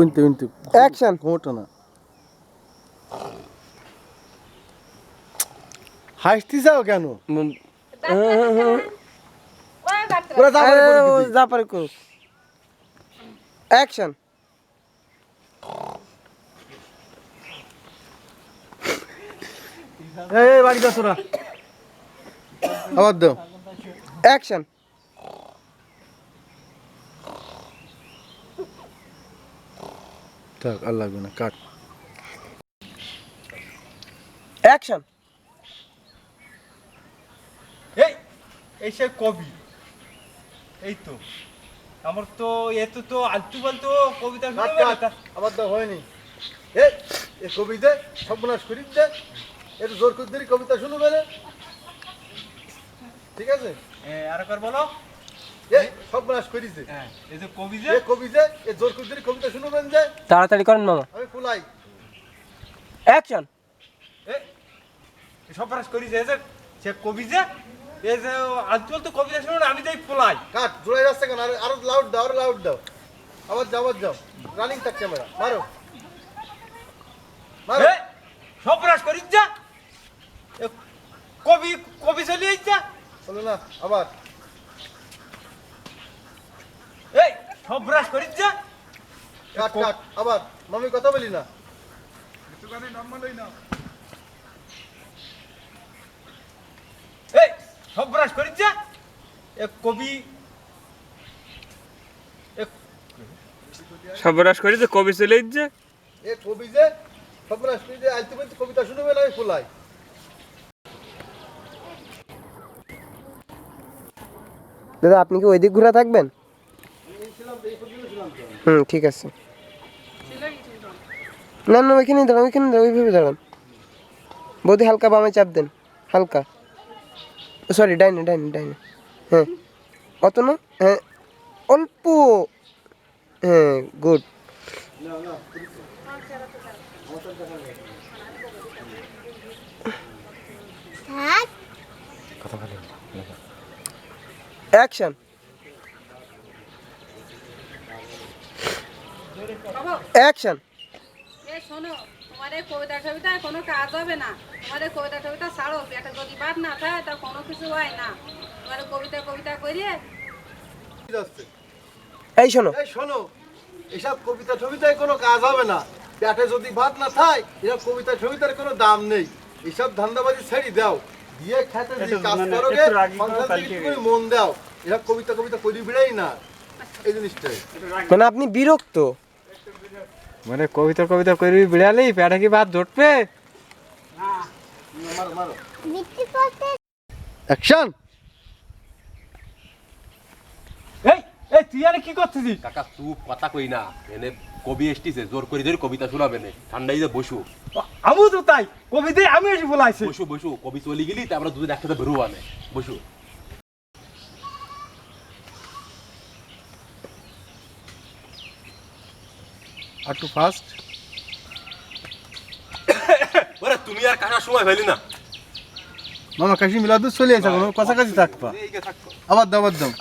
উনতে উনতে। Action ঘোটা না। হাসতে যাও কেন? ওরা যাবে না করে যা পারে করুক অ্যাকশন এই এই, বাড়ি যাস ওরা আবার দাও। অ্যাকশন থাক আর লাগবে না কাট। অ্যাকশন এই এই সে কবি। এই তো। আমার তো এত তো আলতু ফালতু কবিতা আবার দাও হয়নি। এই এ কবি দে সর্বনাশ করিস দে। একটু জোর করে কবিতা শুনবে না ঠিক আছে? আর একবার বলো। তাড়াতাড়ি করেন মামা। আমি অ্যাকশন। সফরাস করি যে সে কবি যে এই যে আলতু ফালতু কবিতা শুনুন আমি যাই পোলাই কাট জোড়াই যাচ্ছে কেন? আরও আরও লাউড দাও আরও লাউড দাও। আবার যাও আবার যাও রানিং থাক ক্যামেরা মারো। মারো। সফরাস করি যা? এ কবি কবি চলে যা চলো না আবার। এই সফরাস করি যা। কাট কাট আবার। মামি কথা বলি না। এই সফরাস করি যা। এ কবি। সর্বনাশ করে যে কবি চলে যাচ্ছে এ কবি যে সর্বনাশ করি যে আজ তুমি কবিতা শুনবে না ফুলাই। দাদা আপনি কি ওই দিক ঘুরে থাকবেন? হুম ঠিক আছে। না না ওইখানে দাঁড়ান ওইখানে দাঁড়ান ওইভাবে দাঁড়ান। বৌদি হালকা বামে চাপ দেন হালকা। সরি ডাইনে ডাইনে ডাইনে। হ্যাঁ। অত না? হ্যাঁ অল্প। হ্যাঁ গুড। অ্যাকশন অ্যাকশন এ শোনো তোমার এই কবিতা টবিতা কোনো কাজ হবে না। তোমার এই কবিতা টবিতা ছাড়ো পেটে যদি ভাত না খায় তা কোনো কিছু হয় না। তোমার কবিতা কবিতা করিয়ে এই শোনো। এই শোনো এসব কবিতা টবিতায় কোনো কাজ হবে না। পেটে যদি ভাত না থাকে এসব কবিতা টবিতার কোনো দাম নেই। এসব ধান্দাবাজি ছেড়ে দাও। দিয়ে খেতে যে কাজ করো গে, সংসার মন দাও। এসব কবিতা কবিতা করি বিড়াই না। এই জিনিসটাই। মানে আপনি বিরক্ত? মানে কবিতা কবিতা করবি বিড়ালি পেটে কি ভাত ধরবে? মারো মারো অ্যাকশন এই এই তুই আরে কি করছিস কাকা চুপ কথা কই না। এনে কবি এসটিছে জোর করে ধরে কবিতা শোনাবে না। ঠান্ডাই যে বসু। আমিও তো তাই। কবিতে আমি এসে বলাইছি। বসু বসু কবি চলে গেলি তারপরে দুজন একসাথে বেরোবো আনে। বসু। আর টু ফাস্ট ওরে তুমি আর কাটার সময় না। মামা কাশি মিলাদু চলে আসে কোনো কাছাকাছি থাকবা আবার দাও আবার দাও।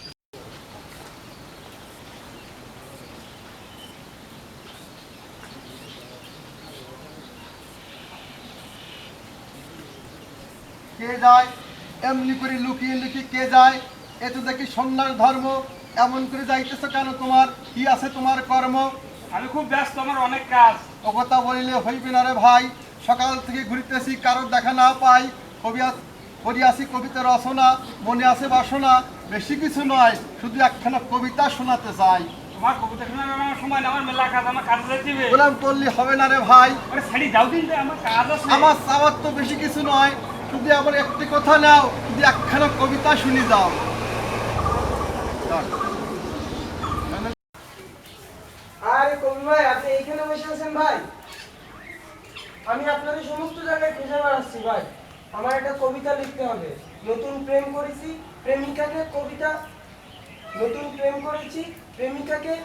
কে যায়? এমনি করে লুকিয়ে লুকিয়ে কে যায়? এ তো দেখি সন্ন্যাস ধর্ম। এমন করে যাইতেছো কেন তোমার? কি আছে তোমার কর্ম? আমি খুব ব্যস্ত আমার অনেক কাজ। ও কথা বলিলে হইবে না রে ভাই। সকাল থেকে ঘুরিতেছি কারোর দেখা না পাই। কবি আস- করি আসি কবিতা রচনা মনে আছে বাসনা। বেশি কিছু নয় শুধু একখানা কবিতা শোনাতে চাই। তোমার কবিতা শোনার আমার সময় না আমার মেলা কাজ আমার কাজে হবে। গোলাম করলে হবে না রে ভাই। আরে ছাড়ি যাও দিন আমার কাজ আছে। আমার চাওয়ার তো বেশি কিছু নয়। শুধু আবার একটি কথা নাও শুধু একখানা কবিতা শুনি যাও আরে কবি ভাই আপনি এইখানে বসে আছেন ভাই। আমি আপনাদের সমস্ত জায়গায় খুঁজে বেড়াচ্ছি, ভাই। আমার একটা কবিতা লিখতে হবে। নতুন প্রেম করেছি, প্রেমিকাকে কবিতা নতুন প্রেম করেছি, প্রেমিকাকে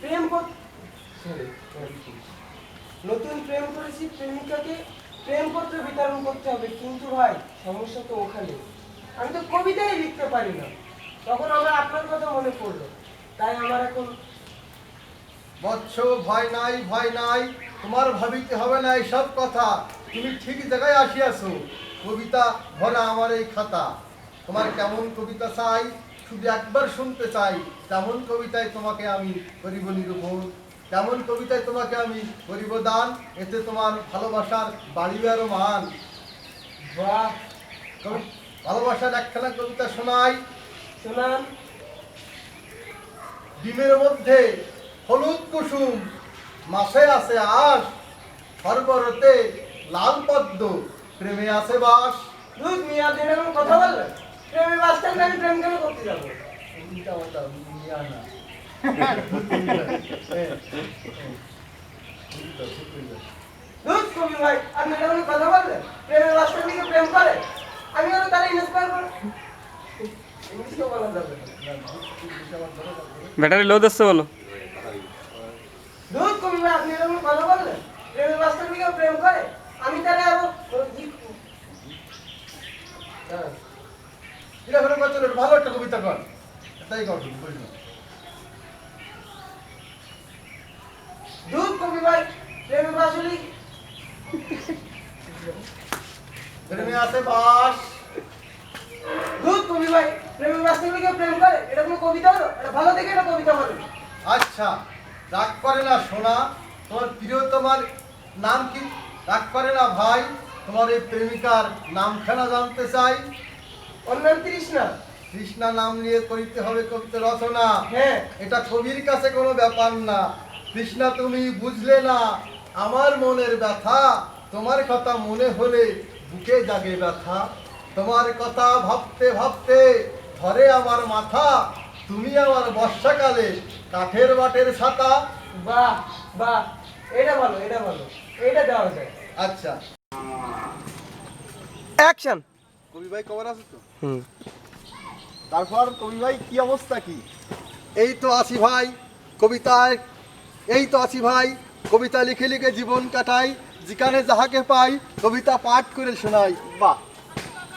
প্রেম নতুন প্রেম করেছি, প্রেমিকাকে প্রেমপত্র বিতরণ করতে হবে। কিন্তু ভাই, সমস্যা তো ওখানে। আমি তো কবিতাই লিখতে পারি না। তখন আমার আপনার কথা মনে পড়ল। তাই আমার এখন বৎস ভয় নাই ভয় নাই তোমার ভাবিতে হবে না এইসব কথা। তুমি ঠিক জায়গায় আসিয়াছো। কবিতা ভরা আমার এই খাতা। তোমার কেমন কবিতা চাই? শুধু একবার শুনতে চাই। তেমন কবিতায় তোমাকে আমি করিব নিরূপণ তেমন কবিতায় তোমাকে আমি করিব দান। এতে তোমার ভালোবাসার বাড়িবে আরও মান। ভালোবাসার একখানা কবিতা শোনাই। শোনান। ডিমের মধ্যে হলুদ কুসুম মাসে আছে আস সর্বরতে লাল পদ্ম প্রেমে আছে বাস দুধ মিয়া দিন এরকম কথা বললেন প্রেমে না আমি প্রেম কেন করতে যাব? উল্টা পাল্টা নিয়া না। দুধ কবি ভাই আপনি কথা বললেন প্রেমে বাঁচতেন দিকে প্রেম করে? আমি আরও তারা ইন্সপায়ার না। ব্যাটারি লো দিচ্ছে বলো। ভাই আপনি এরকম কথা বললেন? প্রেমে বাঁচতেন দিকে প্রেম করে? আমি তাহলে আরও হ্যাঁ। কথা ভালো একটা কবিতা কর। তাই কর তুমি, বলিস দুধ কবি ভাই প্রেমে বাঁচলি প্রেমে আছে বাস। দুধ কবি ভাই প্রেমে বাঁচতেন প্রেম করে? এটা কোনো কবিতা হলো? এটা ভালো দেখে এটা কবিতা বলেন আচ্ছা। রাগ করে না সোনা তোমার প্রিয় তোমার নাম কি? রাগ করে না ভাই তোমার এই প্রেমিকার নামখানা জানতে চাই। অন্যান্য তৃষ্ণা কৃষ্ণা নাম নিয়ে করিতে হবে কবিতা রচনা। হ্যাঁ। এটা কবির কাছে কোনো ব্যাপার না। কৃষ্ণা তুমি বুঝলে না আমার মনের ব্যথা। তোমার কথা মনে হলে বুকে জাগে ব্যথা। তোমার কথা ভাবতে ভাবতে ধরে আমার মাথা। তুমি আমার বর্ষাকালে কাঠের বাটের ছাতা। বাহ বাহ। এটা ভালো এটা ভালো। এটা দেওয়া যায়। আচ্ছা। অ্যাকশন কবি ভাই খবর আছে তো? হুম। তারপর কবি ভাই কি অবস্থা কি? এই তো আছি ভাই কবিতায়। এই তো আছি ভাই কবিতা লিখে লিখে জীবন কাটাই। যেখানে যাহাকে পাই কবিতা পাঠ করে শোনাই। বাহ।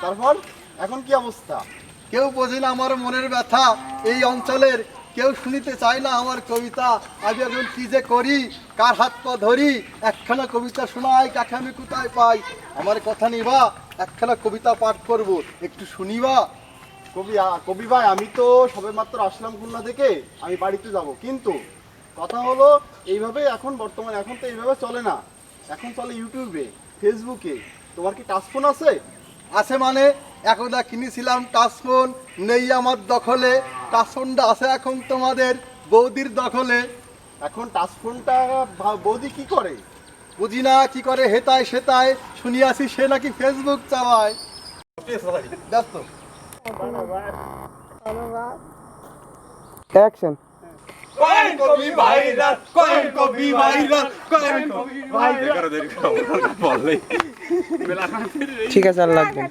তারপর? এখন কি অবস্থা? কেউ বোঝে না আমার মনের ব্যথা। এই অঞ্চলের কেউ শুনিতে চায় না আমার কবিতা। আমি এখন কি যে করি? কার হাত পা ধরি? একখানা কবিতা শোনাই, কাকে আমি কোথায় পাই? আমার কথা নিবা, একখানা কবিতা পাঠ করব, একটু শুনিবা? কবি কবি ভাই, আমি তো সবে মাত্র আসলাম খুলনা থেকে আমি বাড়িতে যাব। কিন্তু কথা হলো এইভাবে এখন বর্তমানে, এখন তো এইভাবে চলে না। এখন চলে ইউটিউবে, ফেসবুকে। তোমার কি টাচ ফোন আছে? আছে মানে একদা কিনেছিলাম টাচ ফোন, নেই আমার দখলে। টাচফোনটা আছে এখন তোমাদের বৌদির দখলে। এখন টাচ ফোনটা ভা- বৌদি কি করে? বুঝি না কি করে হেতায় সেতায়। শুনিয়াছি সে নাকি ফেসবুক চালায়। ব্যস্ত। অ্যাকশন ঠিক আছে আর লাগবে